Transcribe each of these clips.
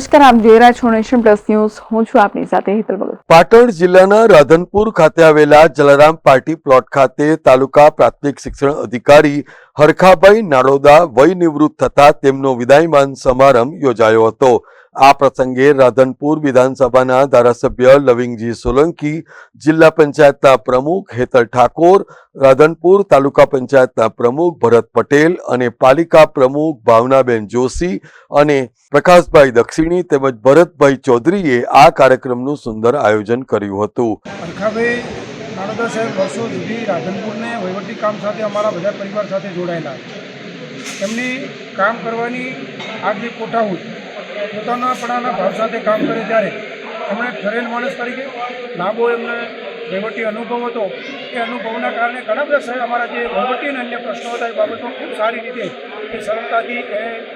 નમસ્કાર આપ જોઈ રહ્યા છો નેશન પ્લસ ન્યૂઝ. હું છું આપની સાથે હેતલ ભગત. પાટણ જિલ્લાના રાધનપુર ખાતે આવેલા જલારામ પાર્ટી પ્લોટ ખાતે તાલુકા પ્રાથમિક શિક્ષણ અધિકારી હરખાભાઈ નાડોદા વય નિવૃત્ત થતા તેમનો વિદાયમાન સમારંભ યોજાયો હતો. આ પ્રસંગે રાધનપુર વિધાનસભાના ધારાસભ્ય લવિંગજી સોલંકી, જિલ્લા પંચાયતના પ્રમુખ હેતલ ઠાકોર, રાધનપુર તાલુકા પંચાયતના પ્રમુખ ભરત પટેલ અને પાલિકા પ્રમુખ ભાવનાબેન જોશી અને પ્રકાશભાઈ દક્ષિણી તેમજ ભરતભાઈ ચૌધરીએ આ કાર્યક્રમનું સુંદર આયોજન કર્યું હતું. રાધનપુરને વહીવટી કામ સાથે અમારા બધા પરિવાર સાથે જોડાયેલા એમની કામ કરવાની આગવી કોઠાહૂત પોતાનાપણાના ભાવ સાથે કામ કરે ત્યારે એમણે ઠરેલ માણસ તરીકે લાંબો એમને વહીવટી અનુભવ હતો. એ અનુભવના કારણે ઘણા બધા અમારા જે વહીવટી અને અન્ય પ્રશ્નો હતા એ બાબતો ખૂબ સારી રીતે એ સરળતાથી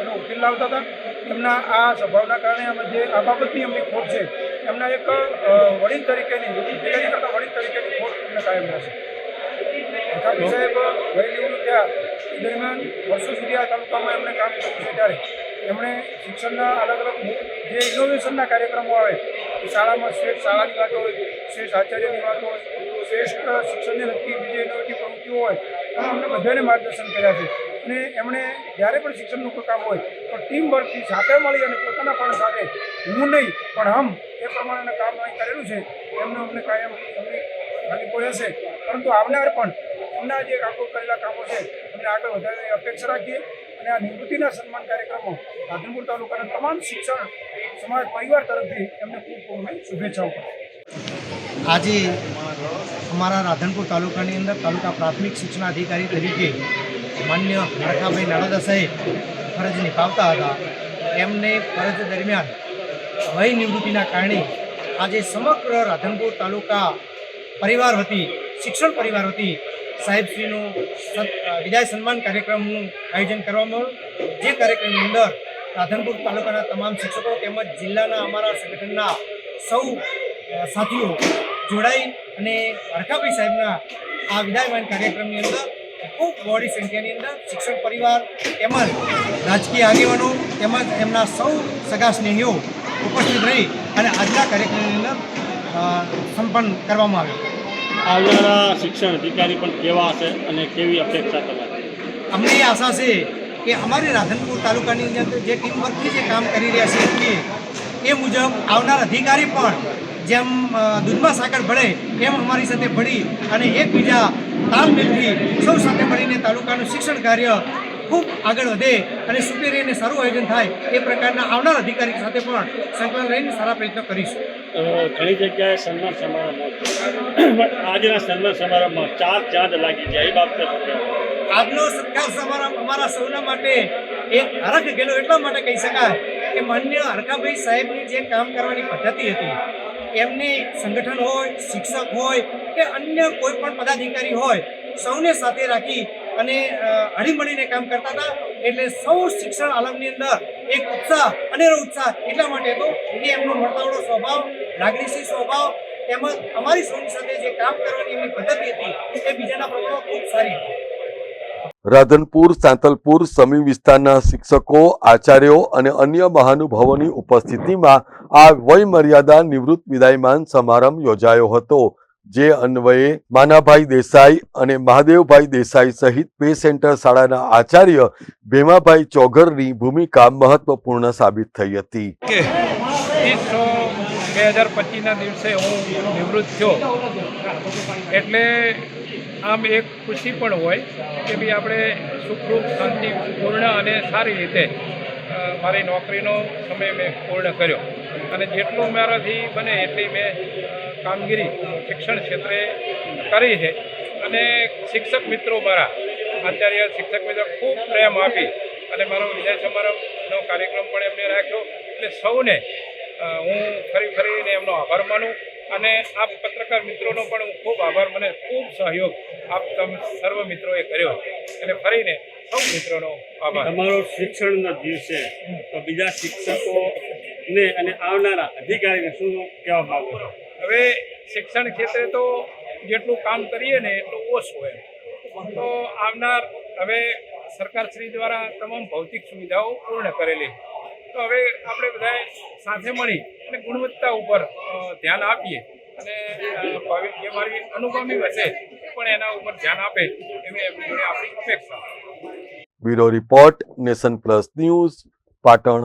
એનો ઉકેલ લાવતા હતા. એમના આ સ્વભાવના કારણે અમે જે આ બાબતની એમની ખોટ છે, એમના એક વડીલ તરીકેની દીકરી કરતાં વડીલ તરીકેની ખોટ એમને કાયમ રહેશે. સાહેબ નિવૃત્ત દરમિયાન વર્ષો સુધી આ તાલુકામાં એમણે કામ કર્યું છે ત્યારે એમણે શિક્ષણના અલગ અલગ જે ઇનોવેશનના કાર્યક્રમો આવે, એ શાળામાં શ્રેષ્ઠ શાળાની વાત હોય, શ્રેષ્ઠ આચાર્યની વાત હોય, શ્રેષ્ઠ શિક્ષણને લગતી બીજી ઇનોવેટિવ પ્રવૃત્તિઓ હોય એમાં અમને બધાને માર્ગદર્શન કર્યા છે. અને એમણે જ્યારે પણ શિક્ષણનું કોઈ કામ હોય, તો ટીમ વર્કથી સાથે મળી અને પોતાના પણ સાથે, હું નહીં, પણ હમ, એ પ્રમાણેના કામ અહીં કરેલું છે, એમને અમને કાયમ એમની ખાલી કોઈ હશે પરંતુ આવનાર પણ એમના જે કામો કરેલા કામો છે, એમને આગળ વધારવાની અપેક્ષા રાખીએ. અને આ નિવૃત્તિના સન્માન કાર્યક્રમો રાધનપુર તાલુકાના તમામ શિક્ષણ સમાજ પરિવાર તરફથી એમને ખૂબ ખૂબ શુભેચ્છાઓ આજે અમારા રાધનપુર તાલુકાની અંદર તાલુકા પ્રાથમિક શિક્ષણાધિકારી તરીકે માન્ય હરખાભાઈ નાણાદા સાહેબ ફરજ નિભાવતા હતા. એમને ફરજ દરમિયાન વય નિવૃત્તિના કારણે આજે સમગ્ર રાધનપુર તાલુકા પરિવાર વતી, શિક્ષણ પરિવાર વતી સાહેબશ્રીનું વિદાય સન્માન કાર્યક્રમનું આયોજન કરવામાં આવ્યું. જે કાર્યક્રમની અંદર રાધનપુર તાલુકાના તમામ શિક્ષકો તેમજ જિલ્લાના અમારા સંગઠનના સૌ સાથીઓ જોડાઈ અને હરખાભાઈ સાહેબના આ વિદાયમાન કાર્યક્રમની અંદર ખૂબ મોડી સંખ્યાની અંદર શિક્ષણ પરિવાર તેમજ રાજકીય આગેવાનો તેમજ એમના સૌ સગા સ્નેહીઓ ઉપસ્થિત રહી અને આજના કાર્યક્રમની અંદર સંપન્ન કરવામાં આવ્યો. આવનારા શિક્ષણ અધિકારી પણ કેવા હશે અને કેવી અપેક્ષા તમારી અમને એ આશા છે કે અમારી રાધનપુર તાલુકાની અંદર જે ટીમ જે કામ કરી રહ્યા છીએ એ મુજબ આવનાર અધિકારી પણ જેમ દૂધમાં સાકર ભળે એમ અમારી સાથે ભળી અને એકબીજા તાલમેલથી સૌ સાથે મળીને તાલુકાનું શિક્ષણ કાર્ય ખૂબ આગળ વધે અને સુપેરી અને સારું આયોજન થાય એ પ્રકારના આવનાર અધિકારી સાથે પણ સંકલન રહીને સારા પ્રયત્નો કરીશું ઘણી જગ્યાએ સન્માન સમારંભ છે. આજના સન્માન સમારંભમાં ચાર ચાંદ લાગી જાય એ બાબતે આજનો સત્કાર સમારંભ અમારા સૌના માટે એક હરખ ગયેલો એટલા માટે કહી શકાય કે માન્ય હરખાભાઈ સાહેબની જે કામ કરવાની પદ્ધતિ હતી એમને સંગઠન હોય શિક્ષક હોય કે અન્ય કોઈ પણ પદાધિકારી હોય સૌને સાથે રાખી અને હળીમળીને કામ કરતા હતા. એટલે સૌ શિક્ષણ આલમની અંદર એક ઉત્સાહ, અનેરો ઉત્સાહ એટલા માટે હતો કે એમનો મળતાવડો સ્વભાવ, લાગણીશીલ સ્વભાવ તેમજ અમારી સૌની સાથે જે કામ કરવાની એમની પદ્ધતિ હતી, એ બીજાના પ્રમાણમાં ખૂબ સારી હતી. રાધનપુર, સાંતલપુર સમી વિસ્તારના શિક્ષકો, આચાર્યો અને અન્ય મહાનુભાવોની ઉપસ્થિતિમાં આ વય મર્યાદા નિવૃત્ત વિદાયમાન સમારંભ યોજાયો હતો. જે અન્વયે માનાભાઈ દેસાઈ અને મહાદેવભાઈ દેસાઈ સહિત પે સેન્ટર શાળાના આચાર્ય ભીમાભાઈ ચોઘરની ભૂમિકા મહત્વપૂર્ણ સાબિત થઈ હતી. બે હજાર પચીસના દિવસે હું નિવૃત્ત થયો. એટલે આમ એક ખુશી પણ હોય કે ભાઈ આપણે સુખરૂપ શાંતિપૂર્ણ અને સારી રીતે મારી નોકરીનો સમય મેં પૂર્ણ કર્યો. અને જેટલું મારાથી બને એટલી મેં કામગીરી શિક્ષણ ક્ષેત્રે કરી છે. અને શિક્ષક મિત્રો મારા આચાર્ય શિક્ષક મિત્રો ખૂબ પ્રેમ આપી અને મારો વિજય સમારંભનો કાર્યક્રમ પણ એમને રાખ્યો. એટલે સૌને હું ફરી ફરીને એમનો આભાર માનું અને આ પત્રકાર મિત્રોનો પણ હું ખૂબ આભાર, મને ખૂબ સહયોગ આપ તમે સર્વ મિત્રોએ કર્યો. એટલે ફરીને સૌ મિત્રોનો આભાર. તમારો શિક્ષણના દિવસે તો બીજા શિક્ષકોને અને આવનારા અધિકારીને શું કહેવા માંગો હવે શિક્ષણ ક્ષેત્રે તો જેટલું કામ કરીએ ને એટલું ઓછું હોય. તો આવનાર હવે સરકારશ્રી દ્વારા તમામ ભૌતિક સુવિધાઓ પૂર્ણ કરેલી. તો હવે આપણે બધાએ સાથે મળી અને ગુણવત્તા ઉપર ધ્યાન આપીએ અને જે મારી અનુગામી હશે એ પણ એના ઉપર ધ્યાન આપે એવી આપણી અપેક્ષા. Bureau report nation plus news Patan